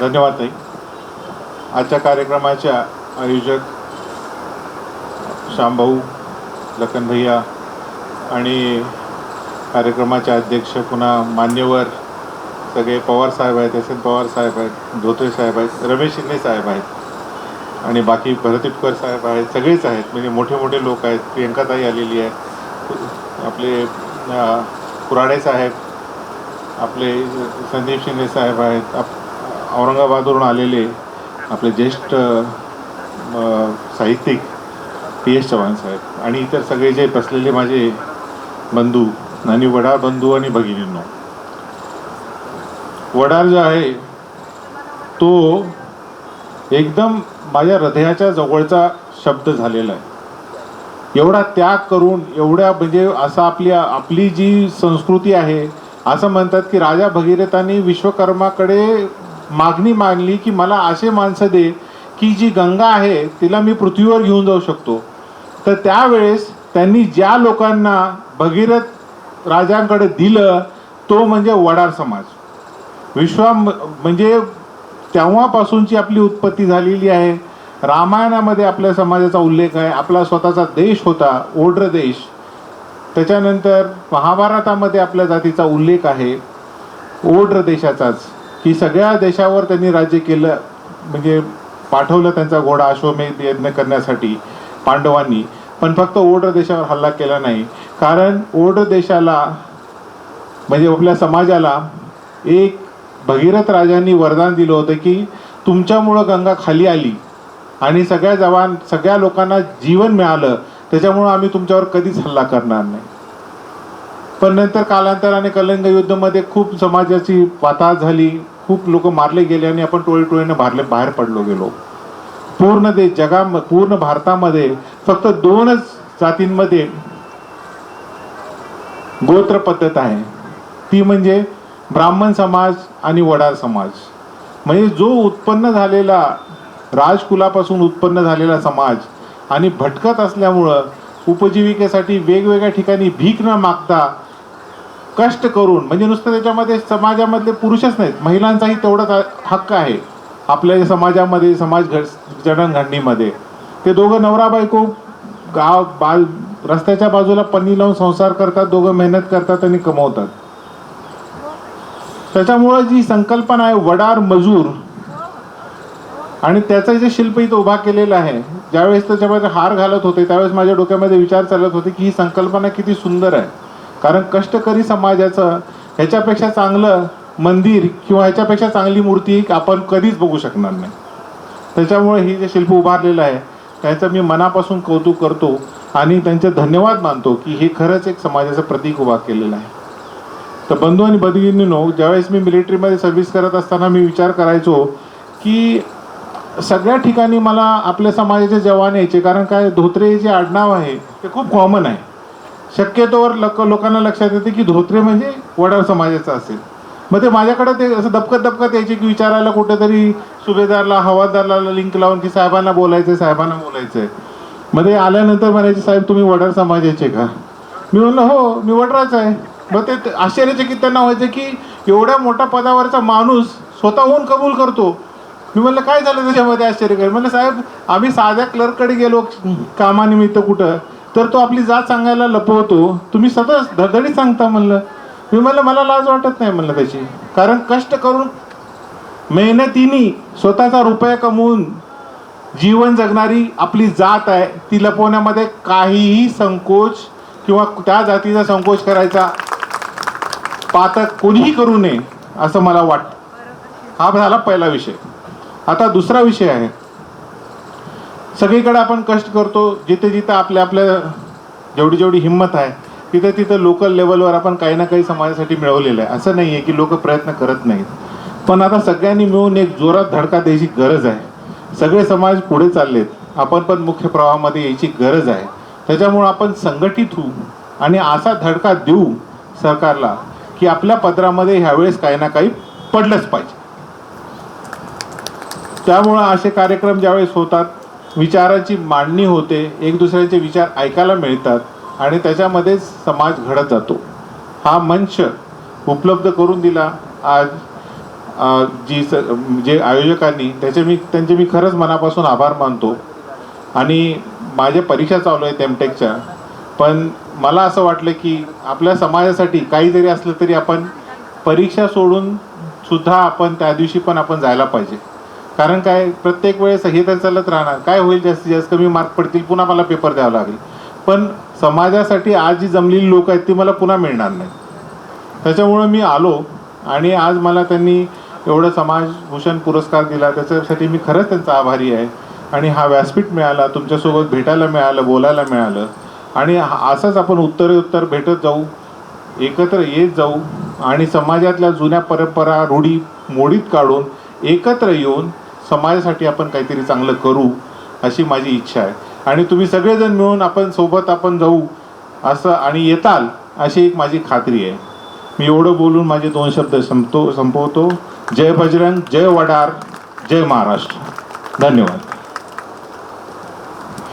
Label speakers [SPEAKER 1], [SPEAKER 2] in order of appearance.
[SPEAKER 1] धन्यवाद ताई. आजच्या कार्यक्रमाच्या आयोजक श्यामभाऊ लखन भैया आणि कार्यक्रमाचे अध्यक्ष पुन्हा मान्यवर सगळे पवार साहेब आहेत एस एन पवार साहेब आहेत धोत्रे साहेब आहेत रमेश शिंदे साहेब आहेत आणि बाकी भरतीपकर साहेब आहेत सगळेच आहेत. म्हणजे मोठे मोठे लोक आहेत. प्रियंकाताई आलेली आहे. आपले अं, साहेब आपले संदीप शिंदे साहेब आहेत. आप औरंगाबादवरून आलेले आपले ज्येष्ठ साहित्यिक पी एस चव्हाण साहेब आणि इतर सगळे जे बसलेले माझे बंधू आणि वडार बंधू आणि भगिनींनो. वडार जो आहे तो एकदम माझ्या हृदयाच्या जवळचा शब्द झालेला आहे. एवढा त्याग करून एवढ्या म्हणजे असं आपली आपली जी संस्कृती आहे असं म्हणतात की राजा भगीरथांनी विश्वकर्माकडे मागणी मागली की मला असे माणसं दे की जी गंगा आहे तिला मी पृथ्वीवर घेऊन जाऊ शकतो. तर त्यावेळेस त्यांनी ज्या लोकांना भगीरथ राजांकडे दिलं तो म्हणजे वडार समाज. विश्वा म्हणजे तेव्हापासूनची आपली उत्पत्ती झालेली आहे. रामायणामध्ये आपल्या समाजाचा उल्लेख आहे. आपला स्वतःचा देश होता ओढ्र देश. त्याच्यानंतर महाभारतामध्ये आपल्या जातीचा उल्लेख आहे. ओड्र देशाचाच. की सगळ्या देशावर त्यांनी राज्य केलं म्हणजे पाठवलं त्यांचा घोडा अश्वमेध यज्ञ करण्यासाठी पांडवांनी. पण फक्त ओड्र देशावर हल्ला केला नाही. कारण ओड्र देशाला म्हणजे आपल्या समाजाला एक भगीरथ राजांनी वरदान दिलं होतं की तुमच्यामुळं गंगा खाली आली आणि सगळ्या जवान सगळ्या लोकांना जीवन मिळालं त्याच्यामुळं आम्ही तुमच्यावर कधीच हल्ला करणार नाही. पण नंतर कालांतराने कलंग युद्धामध्ये खूप समाजाची वाताहत झाली. खूप लोक मारले गेले आणि आपण टोळी टोळीने भारले बाहेर पडलो गेलो. पूर्ण देश जगा पूर्ण भारतामध्ये फक्त दोनच जातींमध्ये गोत्र पद्धत आहे. ती म्हणजे ब्राह्मण समाज आणि वडार समाज. म्हणजे जो उत्पन्न झालेला राजकुलापासून उत्पन्न झालेला समाज आणि भटकत असल्यामुळं उपजीविकेसाठी वेगवेगळ्या ठिकाणी भीक न मागता कष्ट करून म्हणजे नुसतं त्याच्यामध्ये समाजामधले पुरुषच नाहीत महिलांचाही तेवढाच हक्क आहे. आपल्या समाजामध्ये समाज घड जडणघडणीमध्ये ते दोघं नवरा बायको गाव बाल रस्त्याच्या बाजूला पन्नी लावून संसार करतात दोघं मेहनत करतात आणि कमवतात. त्याच्यामुळं जी संकल्पना आहे वडार मजूर आणि त्याचं जे शिल्प इथं उभा केलेलं आहे ज्यावेळेस त्याच्यामध्ये हार घालत होते त्यावेळेस माझ्या डोक्यामध्ये विचार चालत होते की ही संकल्पना किती सुंदर आहे. कारण कष्टकरी समाजाचं ह्याच्यापेक्षा चांगलं मंदिर किंवा ह्याच्यापेक्षा चांगली मूर्ती आपण कधीच बघू शकणार नाही. त्याच्यामुळे ही जे शिल्प उभारलेलं आहे त्याचं मी मनापासून कौतुक करतो आणि त्यांचे धन्यवाद मानतो की हे खरंच एक समाजाचं प्रतीक उभा केलेलं आहे. तर बंधू आणि भगिनींनो ज्यावेळेस मी मिलिटरीमध्ये सर्व्हिस करत असताना मी विचार करायचो की सगळ्या ठिकाणी मला आपल्या समाजाचे जवान यायचे कारण काय धोत्रे जे आडनाव आहे ते खूप कॉमन आहे. शक्यतोवर लोक लोकांना लक्षात येते की धोत्रे म्हणजे वडार समाजाचं असेल. मग ते माझ्याकडे ते असं दबकत दबकत यायचे की विचारायला कुठेतरी सुभेदारला हवालदारला लिंक लावून की साहेबांना बोलायचं साहेबांना बोलायचं आहे मग ते आल्यानंतर म्हणायचे साहेब तुम्ही वडार समाजाचे का? मी म्हणलं हो मी वडराच आहे. मग ते ते आश्चर्यचकित त्यांना व्हायचं की एवढ्या मोठ्या पदावरचा माणूस स्वतःहून कबूल करतो. मी म्हणलं काय झालं त्याच्यामध्ये आश्चर्य काय म्हणलं साहेब आम्ही साध्या क्लर्ककडे गेलो कामानिमित्त कुठं? तर तो आपली जात सांगायला लपवतो. तुम्ही सतत धडधडीत सांगता म्हणलं. मी म्हणलं मला लाज वाटत नाही म्हणलं त्याची. कारण कष्ट करून मेहनतीने स्वतःचा रुपया कमवून जीवन जगणारी आपली जात आहे ती लपवण्यामध्ये काहीही संकोच किंवा त्या जातीचा संकोच करायचा पातक कोणीही करू नये असं मला वाटतं. हा झाला पहिला विषय. आता दुसरा विषय आहे. सगळीकडे आपण कष्ट करतो जिथे जिथे आपल्या आपल्या जेवढी जेवढी हिंमत आहे तिथे तिथे लोकल लेवलवर आपण काही ना काही समाजासाठी मिळवलेलं आहे. असं नाही आहे की लोक प्रयत्न करत नाहीत. पण आता सगळ्यांनी मिळून एक जोरात धडका द्यायची गरज आहे. सगळे समाज पुढे चाललेत. आपण पण मुख्य प्रवाहामध्ये यायची गरज आहे. त्याच्यामुळं आपण संघटित होऊ आणि असा धडका देऊ सरकारला की आपल्या पदरामध्ये ह्यावेळेस काही ना काही पडलंच पाहिजे. त्यामुळं असे कार्यक्रम ज्यावेळेस होतात विचारांची मांडणी होते एक दुसऱ्याचे विचार ऐकायला मिळतात आणि त्याच्यामध्येच समाज घडत जातो. हा मंच उपलब्ध करून दिला आज जी स जे आयोजकांनी त्याचे मी त्यांचे मी खरंच मनापासून आभार मानतो. आणि माझ्या परीक्षा चालू आहेत एमटेकच्या पण मला असं वाटलं की आपल्या समाजासाठी काही जरी असलं तरी आपण परीक्षा सोडून सुद्धा आपण त्या दिवशी पण आपण जायला पाहिजे. कारण काय प्रत्येक वेळेस हे तर चालत राहणार. काय होईल जास्तीत जास्त कमी मार्क पडतील पुन्हा मला पेपर द्यावा लागेल. पण समाजासाठी आज जी जमलेली लोक आहेत ती मला पुन्हा मिळणार नाही त्याच्यामुळं मी आलो आणि आज मला त्यांनी एवढं समाजभूषण पुरस्कार दिला. त्याच्यासाठी मी खरंच त्यांचा आभारी आहे. आणि हा व्यासपीठ मिळाला तुमच्यासोबत भेटायला मिळालं बोलायला मिळालं. आणि हा- असंच आपण उत्तरोत्तर भेटत जाऊ एकत्र येत जाऊ आणि समाजातल्या जुन्या परंपरा रूढी मोडीत काढून एकत्र येऊन समाजासाठी आपण काहीतरी चांगलं करू अशी माझी इच्छा आहे. आणि तुम्ही सगळेजण मिळून आपण सोबत आपण जाऊ असं आणि येताल अशी एक माझी खात्री आहे. मी एवढं बोलून माझे दोन शब्द संपतो संपवतो. जय बजरंग जय वडार जय महाराष्ट्र. धन्यवाद.